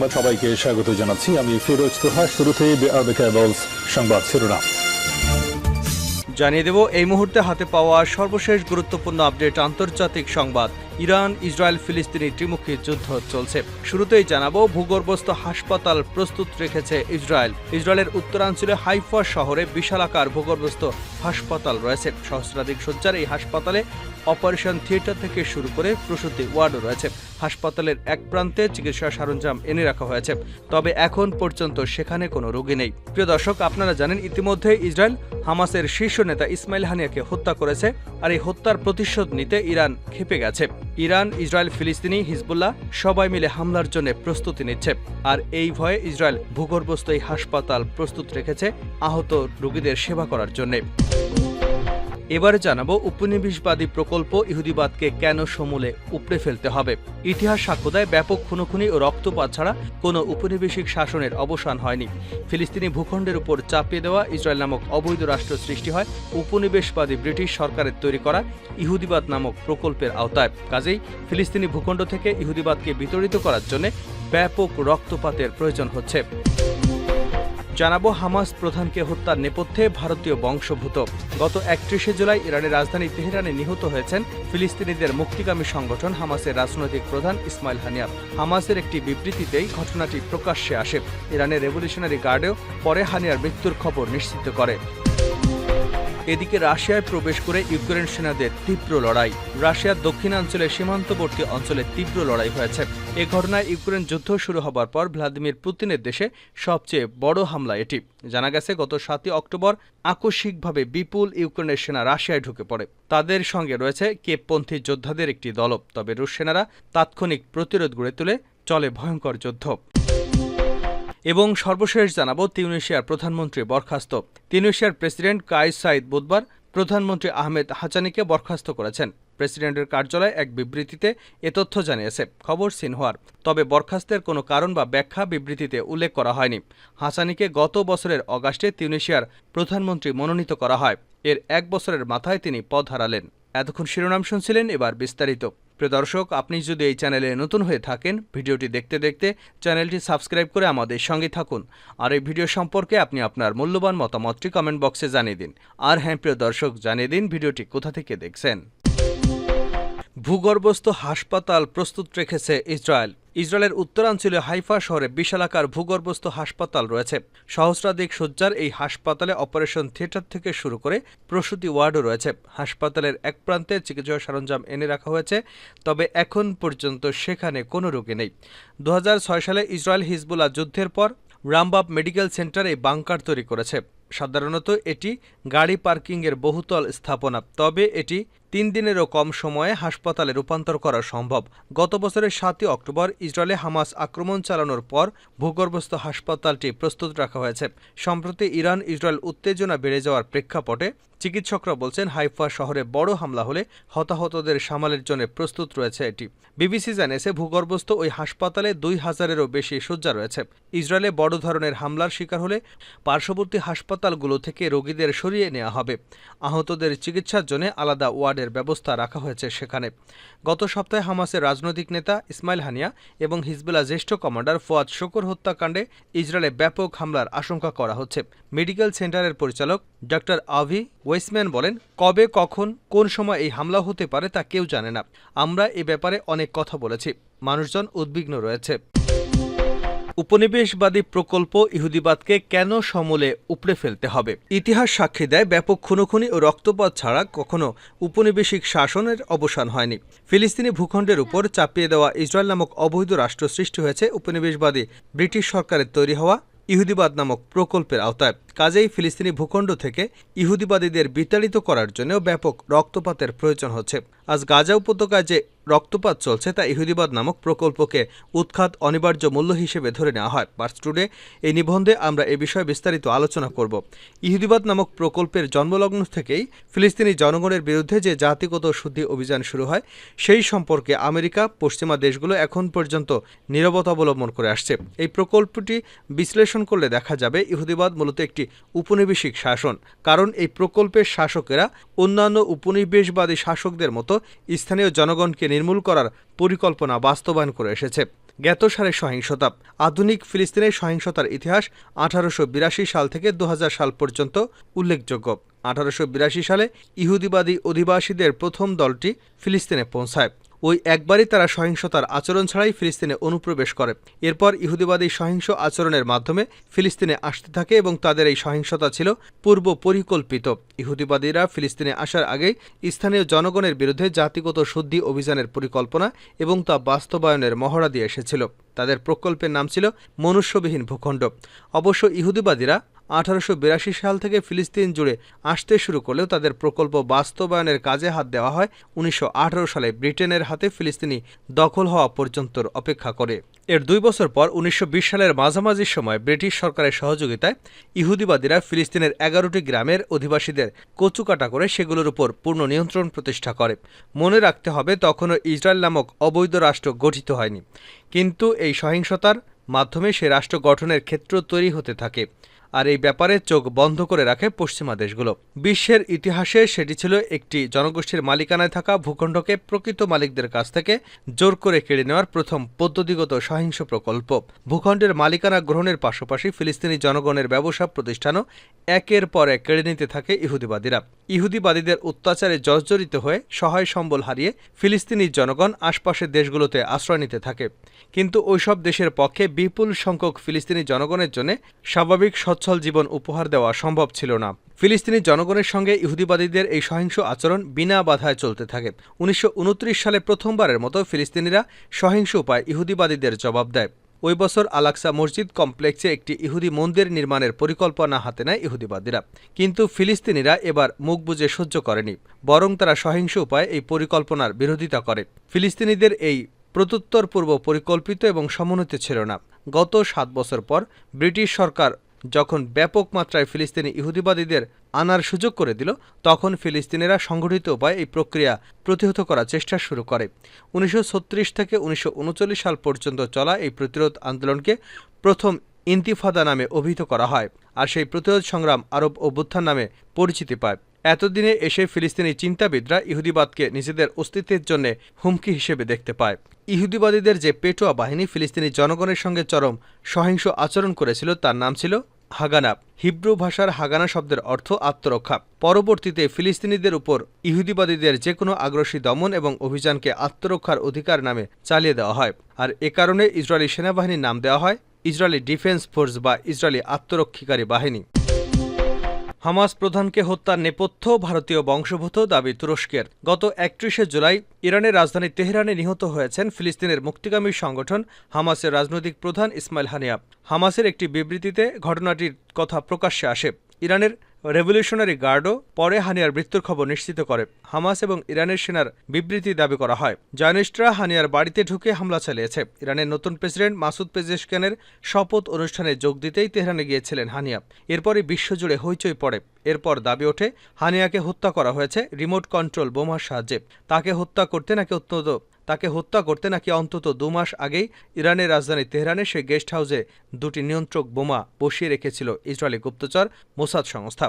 সংবাদ সবাইকে স্বাগত জানাচ্ছি। আমি ফিরোজ তোহা কেবলস সংবাদ শিরোনাম। জানিয়ে দেব, এই মুহূর্তে হাতে পাওয়া সর্বশেষ গুরুত্বপূর্ণ আপডেট আন্তর্জাতিক সংবাদ। ইরান, ইসরায়েল, ফিলিস্তিনি ত্রিমুখী যুদ্ধ চলছে। শুরুতেই জানাব, ভূগর্ভস্থ হাসপাতাল প্রস্তুত রেখেছে ইসরায়েল। ইসরায়েলের উত্তরাঞ্চলে হাইফা শহরে বিশালাকার ভূগর্ভস্থ হাসপাতাল রয়েছে। সহস্রাধিক শয্যার এই হাসপাতালে অপারেশন থিয়েটার থেকে শুরু করে প্রসূতি ওয়ার্ডও রয়েছে। হাসপাতালের এক প্রান্তে চিকিৎসা সরঞ্জাম এনে রাখা হয়েছে। তবে এখন পর্যন্ত সেখানে কোনো রোগী নেই। প্রিয় দর্শক, আপনারা জানেন, ইতিমধ্যে ইসরায়েল হামাসের শীর্ষ নেতা ইসমাইল হানিয়াকে হত্যা করেছে আর এই হত্যার প্রতিশোধ নিতে ইরান খেপে গেছে। ইরান, ইসরায়েল, ফিলিস্তিনি, হিজবুল্লাহ সবাই মিলে হামলার জন্য প্রস্তুতি নিচ্ছে। আর এই ভয়ে ইসরায়েল ভূগর্ভস্থ এই হাসপাতাল প্রস্তুত রেখেছে আহত রোগীদের সেবা করার জন্য। এবারে জানাব উপনিবেশবাদী প্রকল্প ইহুদিবাদকে কেন সমূলে উপড়ে ফেলতে হবে। ইতিহাস সাক্ষ্য দেয়, ব্যাপক খুনোখুনি ও রক্তপাত ছাড়া কোনো উপনিবেশিক শাসনের অবসান হয়নি। ফিলিস্তিনি ভূখণ্ডের উপর চাপিয়ে দেওয়া ইসরায়েল নামক অবৈধ রাষ্ট্র সৃষ্টি হয় উপনিবেশবাদী ব্রিটিশ সরকারের তৈরি করা ইহুদিবাদ নামক প্রকল্পের আওতায়। কাজেই ফিলিস্তিনি ভূখণ্ড থেকে ইহুদিবাদকে বিতরিত করার জন্য ব্যাপক রক্তপাতের প্রয়োজন হচ্ছে। জানাব হামাস প্রধানকে হত্যার নেপথ্যে ভারতীয় বংশভূত গত একত্রিশে জুলাই ইরানের রাজধানী তেহরানে নিহত হয়েছেন ফিলিস্তিনিদের মুক্তিকামী সংগঠন হামাসের রাজনৈতিক প্রধান ইসমাইল হানিয়া। হামাসের একটি বিবৃতিতেই ঘটনাটি প্রকাশ্যে আসে। ইরানের রেভলিউশনারি গার্ডেও পরে হানিয়ার মৃত্যুর খবর নিশ্চিত করে। এদিকে রাশিয়ায় প্রবেশ করে ইউক্রেন সেনাদের তীব্র লড়াই। রাশিয়ার দক্ষিণাঞ্চলে সীমান্তবর্তী অঞ্চলে তীব্র লড়াই হয়েছে। এ ঘটনায় ইউক্রেন যুদ্ধ শুরু হবার পর ভ্লাদিমির পুতিনের দেশে সবচেয়ে বড় হামলা এটি। জানা গেছে, গত সাতই অক্টোবর আকস্মিকভাবে বিপুল ইউক্রেনের সেনা রাশিয়ায় ঢুকে পড়ে। তাদের সঙ্গে রয়েছে কেপপন্থী যোদ্ধাদের একটি দল। তবে রুশ সেনারা তাৎক্ষণিক প্রতিরোধ গড়ে তুলে চলে ভয়ঙ্কর যুদ্ধ। এবং সর্বশেষ জানাব তিউনেশিয়ার প্রধানমন্ত্রী বরখাস্ত। তিউনেশিয়ার প্রেসিডেন্ট কাইস সাইদ বুধবার প্রধানমন্ত্রী আহমেদ হাচানিকে বরখাস্ত করেছেন। প্রেসিডেন্টের কার্যালয় এক বিবৃতিতে এ তথ্য জানিয়েছে। খবর সিনহুয়ার। তবে বরখাস্তের কোনো কারণ বা ব্যাখ্যা বিবৃতিতে উল্লেখ করা হয়নি। হাসানিকে গত বছরের অগাস্টে তিউনেশিয়ার প্রধানমন্ত্রী মনোনীত করা হয়। এর এক বছরের মাথায় তিনি পদ হারালেন। এতক্ষণ শিরোনাম শুনছিলেন এবার বিস্তারিত। প্রিয় দর্শক, আপনি যদি এই চ্যানেলে নতুন হয়ে থাকেন, ভিডিওটি দেখতে দেখতে চ্যানেলটি সাবস্ক্রাইব করে আমাদের সঙ্গে থাকুন। আর এই ভিডিও সম্পর্কে আপনি আপনার মূল্যবান মতামতটি কমেন্ট বক্সে জানিয়ে দিন। আর হ্যাঁ প্রিয় দর্শক, জানিয়ে দিন ভিডিওটি কোথা থেকে দেখছেন। ভূগর্ভস্থ হাসপাতাল প্রস্তুত রেখেছে ইসরায়েল। ইসরায়েলের উত্তরাঞ্চলে হাইফা শহরে বিশালাকার ভূগর্ভস্থ হাসপাতাল রয়েছে। সহস্রাধিক শয্যার এই হাসপাতালে অপারেশন থিয়েটার থেকে শুরু করে প্রসূতি ওয়ার্ডও রয়েছে। হাসপাতালের এক প্রান্তে চিকিৎসা সরঞ্জাম এনে রাখা হয়েছে, তবে এখন পর্যন্ত সেখানে কোনো রোগী নেই। দু হাজার ছয় সালে ইসরায়েল হিজবুল্লাহ যুদ্ধের পর রামবাব মেডিকেল সেন্টার বাংকার তৈরি করেছে। সাধারণত এটি গাড়ি পার্কিংয়ের বহুতল স্থাপনা, তবে এটি তিন দিনেরও কম সময়ে হাসপাতালে রূপান্তর করা সম্ভব। গত বছরের সাতই অক্টোবর ইসরায়েলে হামাস আক্রমণ চালানোর পর ভূগর্ভস্থ হাসপাতালটি প্রস্তুত রাখা হয়েছে। সম্প্রতি ইরান ইসরায়েল উত্তেজনা বেড়ে যাওয়ার প্রেক্ষাপটে চিকিৎসকরা বলছেন, হাইফা শহরে বড় হামলা হলে হতাহতদের সামালের জন্য প্রস্তুত রয়েছে এটি। বিবিসি জানিয়েছে, ভূগর্ভস্থ ওই হাসপাতালে দুই হাজারেরও বেশি শয্যা রয়েছে। ইসরায়েলে বড় ধরনের হামলার শিকার হলে পার্শ্ববর্তী হাসপাতালগুলো থেকে রোগীদের সরিয়ে নেওয়া হবে। আহতদের চিকিৎসার জন্য আলাদা ওয়ার্ডের ব্যবস্থা রাখা হয়েছে সেখানে। গত সপ্তাহে হামাসের রাজনৈতিক নেতা ইসমাইল হানিয়া এবং হিজবুল্লাহ জ্যেষ্ঠ কমান্ডার ফোয়াদ শকর হত্যাকাণ্ডে ইসরায়েলে ব্যাপক হামলার আশঙ্কা করা হচ্ছে। মেডিকেল সেন্টারের পরিচালক ডক্টর আভি ওয়েসম্যান বলেন, কবে, কখন, কোন সময় এই হামলা হতে পারে তা কেউ জানে না। আমরা এ ব্যাপারে অনেক কথা বলেছি। মানুষজন উদ্বিগ্ন রয়েছে। উপনিবেশবাদী প্রকল্প ইহুদিবাদকে কেন সমূলে উপড়ে ফেলতে হবে? ইতিহাস সাক্ষী দেয়, ব্যাপক খুনোখুনি ও রক্তপাত ছাড়া কখনো উপনিবেশিক শাসনের অবসান হয়নি। ফিলিস্তিনি ভূখণ্ডের উপর চাপিয়ে দেওয়া ইসরায়েল নামক অবৈধ রাষ্ট্র সৃষ্টি হয়েছে উপনিবেশবাদী ব্রিটিশ সরকারের তৈরি হওয়া ইহুদিবাদ নামক প্রকল্পের আওতায়। কাজেই ফিলিস্তিনি ভূখণ্ড থেকে ইহুদিবাদীদের বিতাড়িত করার জন্যও ব্যাপক রক্তপাতের প্রয়োজন হচ্ছে। আজ গাজা উপত্যকায় যে রক্তপাত চলছে তা ইহুদিবাদ নামক প্রকল্পকে উৎখাত অনিবার্য মূল্য হিসেবে ধরে নেওয়া হয়। পার্স টুডে এই নিবন্ধে আমরা এ বিষয়ে বিস্তারিত আলোচনা করব। ইহুদিবাদ নামক প্রকল্পের জন্মলগ্ন থেকেই ফিলিস্তিনি জনগণের বিরুদ্ধে যে জাতিগত শুদ্ধি অভিযান শুরু হয়, সেই সম্পর্কে আমেরিকা, পশ্চিমা দেশগুলো এখন পর্যন্ত নিরবতা অবলম্বন করে আসছে। এই প্রকল্পটি বিশ্লেষণ করলে দেখা যাবে ইহুদিবাদ মূলত একটি উপনিবেশিক শাসন, কারণ এই প্রকল্পের শাসকেরা অন্যান্য উপনিবেশবাদী শাসকদের মতো স্থানীয় জনগণকে নির্মূল করার পরিকল্পনা বাস্তবায়ন করে এসেছে। জ্ঞাতসারে সহিংসতা। আধুনিক ফিলিস্তিনের সহিংসতার ইতিহাস আঠারোশো বিরাশি সাল থেকে দু হাজার সাল পর্যন্ত উল্লেখযোগ্য। আঠারোশো বিরাশি সালে ইহুদিবাদী অধিবাসীদের প্রথম দলটি ফিলিস্তিনে পৌঁছায়। ওই একবারই তারা সহিংসতার আচরণ ছাড়াই ফিলিস্তিনে অনুপ্রবেশ করে। এরপর ইহুদিবাদী সহিংস আচরণের মাধ্যমে ফিলিস্তিনে আসতে থাকে এবং তাদের এই সহিংসতা ছিল পূর্ব পরিকল্পিত। ইহুদিবাদীরা ফিলিস্তিনে আসার আগেই স্থানীয় জনগণের বিরুদ্ধে জাতিগত শুদ্ধি অভিযানের পরিকল্পনা এবং তা বাস্তবায়নের মহড়া দিয়ে এসেছিল। তাদের প্রকল্পের নাম ছিল মনুষ্যবিহীন ভূখণ্ড। অবশ্য ইহুদিবাদীরা আঠারোশো বিরাশি সাল থেকে ফিলিস্তিন জুড়ে আসতে শুরু করলেও তাদের প্রকল্প বাস্তবায়নের কাজে হাত দেওয়া হয়। উনিশশো আঠেরো সালে ব্রিটেনের হাতে ফিলিস্তিনি দখল হওয়া পর্যন্ত অপেক্ষা করে। এর দুই বছর পর উনিশশো বিশ সালের মাঝামাঝি সময় ব্রিটিশ সরকারের সহযোগিতায় ইহুদিবাদীরা ফিলিস্তিনের এগারোটি গ্রামের অধিবাসীদের কচুকাটা করে সেগুলোর উপর পূর্ণ নিয়ন্ত্রণ প্রতিষ্ঠা করে। মনে রাখতে হবে, তখনও ইসরায়েল নামক অবৈধ রাষ্ট্র গঠিত হয়নি। কিন্তু এই সহিংসতার মাধ্যমে সে রাষ্ট্র গঠনের ক্ষেত্র তৈরি হতে থাকে। আর এই ব্যাপারে চোখ বন্ধ করে রাখে পশ্চিমা দেশগুলো। বিশ্বের ইতিহাসে সেটি ছিল একটি জনগোষ্ঠীর মালিকানায় থাকা ভূখণ্ডকে প্রকৃত মালিকদের কাছ থেকে জোর করে কেড়ে নেওয়ার প্রথম পদ্ধতিগত সহিংস প্রকল্প। ভূখণ্ডের মালিকানা গ্রহণের পাশাপাশি ফিলিস্তিনি জনগণের ব্যবসা প্রতিষ্ঠানও একের পর এক কেড়ে নিতে থাকে ইহুদিবাদীরা। ইহুদিবাদীদের অত্যাচারে জর্জরিত হয়ে সহায় সম্বল হারিয়ে ফিলিস্তিনি জনগণ আশপাশের দেশগুলোতে আশ্রয় নিতে থাকে। কিন্তু ওইসব দেশের পক্ষে বিপুল সংখ্যক ফিলিস্তিনি জনগণের জন্য স্বাভাবিক সচ্ছল জীবন উপহার দেওয়া সম্ভব ছিল না। ফিলিস্তিনি জনগণের সঙ্গে ইহুদিবাদীদের এই সহিংস আচরণ বিনা বাধায় চলতে থাকে। উনিশশো উনত্রিশ সালে প্রথমবারের মতো ফিলিস্তিনিরা সহিংস উপায় ইহুদিবাদীদের জবাব দেয়। ওই বছর আলাক্সা মসজিদ কমপ্লেক্সে একটি ইহুদি মন্দির নির্মাণের পরিকল্পনা হাতে নেয় ইহুদিবাদীরা। কিন্তু ফিলিস্তিনিরা এবার মুখ বুজে সহ্য করেনি, বরং তারা সহিংস উপায়ে এই পরিকল্পনার বিরোধিতা করে। ফিলিস্তিনিদের এই প্রত্যুত্তর পূর্ব পরিকল্পিত এবং সমন্বিত ছিল না। গত সাত বছর পর ব্রিটিশ সরকার যখন ব্যাপক মাত্রায় ফিলিস্তিনি ইহুদিবাদীদের আনার সুযোগ করে দিল, তখন ফিলিস্তিনিরা সংগঠিত উপায়ে এই প্রক্রিয়া প্রতিহত করার চেষ্টা শুরু করে। উনিশশো ছত্রিশ থেকে উনিশশো উনচল্লিশ সাল পর্যন্ত চলা এই প্রতিরোধ আন্দোলনকে প্রথম ইন্তিফাদা নামে অভিহিত করা হয়, আর সেই প্রতিরোধ সংগ্রাম আরব অভ্যুত্থান নামে পরিচিতি পায়। এতদিনে এসে ফিলিস্তিনি চিন্তাবিদরা ইহুদিবাদকে নিজেদের অস্তিত্বের জন্য হুমকি হিসেবে দেখতে পায়। ইহুদিবাদীদের যে পেটোয়া বাহিনী ফিলিস্তিনি জনগণের সঙ্গে চরম সহিংস আচরণ করেছিল, তার নাম ছিল হাগানা। হিব্রু ভাষার হাগানা শব্দের অর্থ আত্মরক্ষা। পরবর্তীতে ফিলিস্তিনিদের উপর ইহুদিবাদীদের যে কোনো আগ্রাসী দমন এবং অভিযানকে আত্মরক্ষার অধিকার নামে চালিয়ে দেওয়া হয়। আর এ কারণে ইসরায়েলি সেনাবাহিনীর নাম দেওয়া হয় ইসরায়েলি ডিফেন্স ফোর্স বা ইসরায়েলি আত্মরক্ষীকারী বাহিনী। হামাস প্রধানকে হত্যার নেপথ্য ভারতীয় বংশোদ্ভূত দাবি তুরস্কের। গত একত্রিশে জুলাই ইরানের রাজধানী তেহরানে নিহত হয়েছেন ফিলিস্তিনের মুক্তিগামী সংগঠন হামাসের রাজনৈতিক প্রধান ইসমাইল হানিয়া। হামাসের একটি বিবৃতিতে ঘটনাটির কথা প্রকাশ্যে আসে। ইরানের রেভলিউশনারি গার্ডও পরে হানিয়ার মৃত্যুর খবর নিশ্চিত করে। হামাস এবং ইরানের সেনার বিবৃতি দাবি করা হয়। জায়নিস্টরা হানিয়ার বাড়িতে ঢুকে হামলা চালিয়েছে। ইরানের নতুন প্রেসিডেন্ট মাসুদ পেজেশকানের শপথ অনুষ্ঠানে যোগ দিতেই তেহরানে গিয়েছিলেন হানিয়া। এরপরই বিশ্বজুড়ে হইচই পড়ে। এরপর দাবি ওঠে, হানিয়াকে হত্যা করা হয়েছে রিমোট কন্ট্রোল বোমার সাহায্যে। তাকে হত্যা করতে নাকি অত্যন্ত তাকে হত্যা করতে নাকি অন্তত দু মাস আগেই ইরানের রাজধানী তেহরানে সে গেস্ট হাউসে দুটি নিয়ন্ত্রক বোমা বসিয়ে রেখেছিল ইসরায়েলি গুপ্তচর মোসাদ সংস্থা।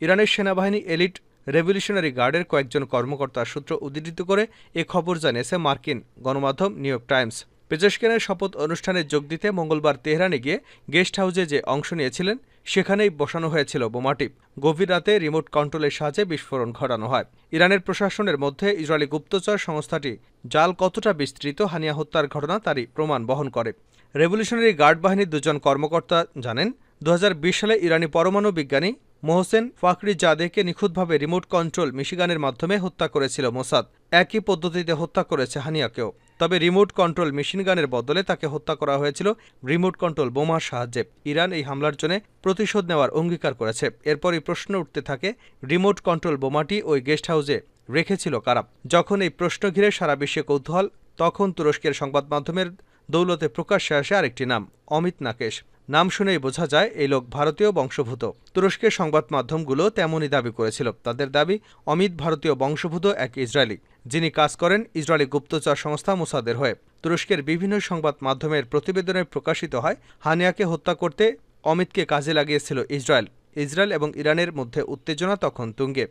ইরানের সেনাবাহিনী এলিট রেভলিউশনারি গার্ডের কয়েকজন কর্মকর্তার সূত্র উদ্ধৃত করে এ খবর জানিয়েছে মার্কিন গণমাধ্যম নিউ ইয়র্ক টাইমস। পেজেশকেনের শপথ অনুষ্ঠানে যোগ দিতে মঙ্গলবার তেহরানে গিয়ে গেস্ট হাউসে যে অংশ নিয়েছিলেন সেখানেই বসানো হয়েছিল বোমাটি গভীর রাতে রিমোট কন্ট্রোলের সাহায্যে বিস্ফোরণ ঘটানো হয়। ইরানের প্রশাসনের মধ্যে ইসরায়েলি গুপ্তচর সংস্থাটি জাল কতটা বিস্তৃত হানিয়া হত্যার ঘটনা তারই প্রমাণ বহন করে। রেভলিউশনারি গার্ড বাহিনীর দুজন কর্মকর্তা জানেন দু হাজার বিশ সালে ইরানি পরমাণু বিজ্ঞানী মোহসেন ফাকরি জাদেকে নিখুঁতভাবে রিমোট কন্ট্রোল মিশিগানের মাধ্যমে হত্যা করেছিল মোসাদ। একই পদ্ধতিতে হত্যা করেছে হানিয়াকেও। তবে রিমোট কন্ট্রোল মেশিনগানের বদলে তাকে হত্যা করা হয়েছিল রিমোট কন্ট্রোল বোমার সাহায্যে। ইরান এই হামলার জন্য প্রতিশোধ নেওয়ার অঙ্গীকার করেছে। এরপরই প্রশ্ন উঠতে থাকে, রিমোট কন্ট্রোল বোমাটি ওই গেস্ট হাউসে রেখেছিল কারা? যখন এই প্রশ্ন ঘিরে সারা বিশ্বে কৌতূহল, তখন তুরস্কের সংবাদ মাধ্যমের দৌলতে প্রকাশ্যে আসে আরেকটি নাম, অমিত নাকেশ। নাম শুনেই বোঝা যায়, এই লোক ভারতীয় বংশভূত তুরস্কের সংবাদ মাধ্যমগুলো তেমনই দাবি করেছিল। তাদের দাবি, অমিত ভারতীয় বংশভূত এক ইসরায়েলি। যিনি কাজ করেন ইসরায়েলি গুপ্তচর সংস্থা মোসাদের হয়ে। তুরস্কের বিভিন্ন সংবাদ মাধ্যমের প্রতিবেদনে প্রকাশিত হয়, হানিয়াকে হত্যা করতে অমিতকে কাজে লাগিয়েছিল ইসরায়েল। ইসরায়েল এবং ইরানের মধ্যে উত্তেজনা তখন তুঙ্গে।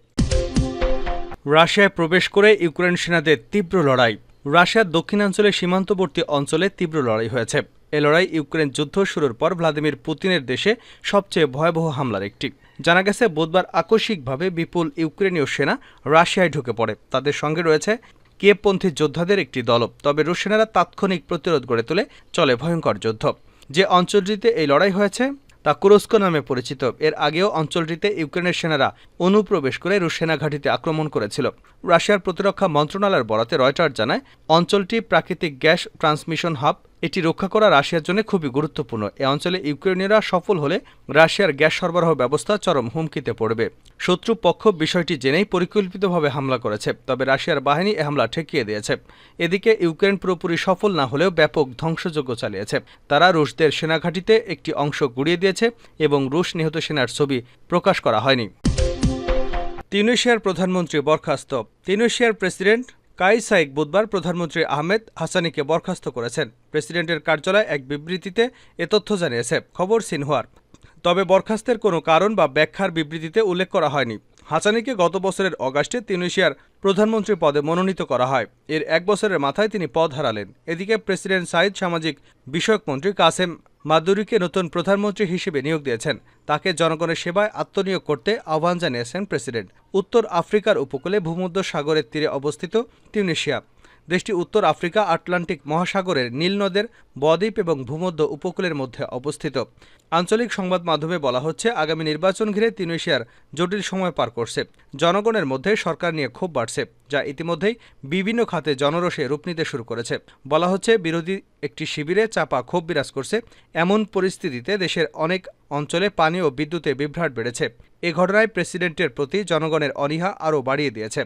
রাশিয়ায় প্রবেশ করে ইউক্রেন সেনাদের তীব্র লড়াই। রাশিয়ার দক্ষিণাঞ্চলে সীমান্তবর্তী অঞ্চলে তীব্র লড়াই হয়েছে। এ লড়াই ইউক্রেন যুদ্ধ শুরুর পর ভ্লাদিমির পুতিনের দেশে সবচেয়ে ভয়াবহ হামলার একটি। জানা গেছে, বুধবার আকস্মিকভাবে বিপুল ইউক্রেনীয় সেনা রাশিয়ায় ঢুকে পড়ে। তাদের সঙ্গে রয়েছে কিয়েবপন্থী যোদ্ধাদের একটি দল তবে রুশ সেনারা তাৎক্ষণিক প্রতিরোধ গড়ে তোলে, চলে ভয়ঙ্কর যুদ্ধ। যে অঞ্চলটিতে এই লড়াই হয়েছে তা কুরস্ক নামে পরিচিত। এর আগেও অঞ্চলটিতে ইউক্রেনের সেনারা অনুপ্রবেশ করে রুশ সেনা ঘাঁটিতে আক্রমণ করেছিল। রাশিয়ার প্রতিরক্ষা মন্ত্রণালয়ের বরাতে রয়টার জানায়, অঞ্চলটি প্রাকৃতিক গ্যাস ট্রান্সমিশন হাব এটি রক্ষা করা রাশিয়ার জন্য খুবই গুরুত্বপূর্ণ। এ অঞ্চলে ইউক্রেনীয়রা সফল হলে রাশিয়ার গ্যাস সরবরাহ ব্যবস্থা চরম হুমকিতে পড়বে। শত্রু পক্ষ বিষয়টি জেনেই পরিকল্পিতভাবে হামলা করেছে, তবে রাশিয়ার বাহিনী এ হামলা ঠেকিয়ে দিয়েছে। এদিকে ইউক্রেন পুরোপুরি সফল না হলেও ব্যাপক ধ্বংসযজ্ঞ চালিয়েছে। তারা রুশদের সেনাঘাঁটিতে একটি অংশ গুড়িয়ে দিয়েছে এবং রুশ নিহত সেনার ছবি প্রকাশ করা হয়নি। তিউনিশিয়ার প্রধানমন্ত্রী বরখাস্ত। তিউনিশিয়ার প্রেসিডেন্ট কাই সাইক বুধবার প্রধানমন্ত্রী আহমেদ হাসানিকে বরখাস্ত করেছেন। প্রেসিডেন্টের কার্যালয় এক বিবৃতিতে এ তথ্য জানিয়েছে। খবর সিনহুয়ার। তবে বরখাস্তের কোনো কারণ বা ব্যাখ্যার বিবৃতিতে উল্লেখ করা হয়নি। হাসানিকে গত বছরের অগাস্টে তিউনিশিয়ার প্রধানমন্ত্রী পদে মনোনীত করা হয়। এর এক বছরের মাথায় তিনি পদ হারালেন। এদিকে প্রেসিডেন্ট সাইদ সামাজিক বিষয়ক মন্ত্রী কাসেম মাদুরিকে নতুন প্রধানমন্ত্রী হিসেবে নিয়োগ দিয়েছেন। তাকে জনগণের সেবায় আত্মনিয়োগ করতে আহ্বান জানিয়েছেন প্রেসিডেন্ট। উত্তর আফ্রিকার উপকূলে ভূমধ্য সাগরের তীরে অবস্থিত তিউনিশিয়া। দেশটি উত্তর আফ্রিকা, আটলান্টিক মহাসাগরের নীল নদের, বদ্বীপ এবং ভূমধ্য উপকূলের মধ্যে অবস্থিত। আঞ্চলিক সংবাদ মাধ্যমে বলা হচ্ছে, আগামী নির্বাচন ঘিরে তিউনিশিয়ার জটিল সময় পার করছে। জনগণের মধ্যে সরকার নিয়ে ক্ষোভ বাড়ছে, যা ইতিমধ্যেই বিভিন্ন খাতে জনরোষে রূপ নিতে শুরু করেছে। বলা হচ্ছে, বিরোধী একটি শিবিরে চাপা ক্ষোভ বিরাজ করছে। এমন পরিস্থিতিতে দেশের অনেক অঞ্চলে পানি ও বিদ্যুতে বিভ্রাট বেড়েছে। এ ঘটনায় প্রেসিডেন্টের প্রতি জনগণের অনীহা আরও বাড়িয়ে দিয়েছে।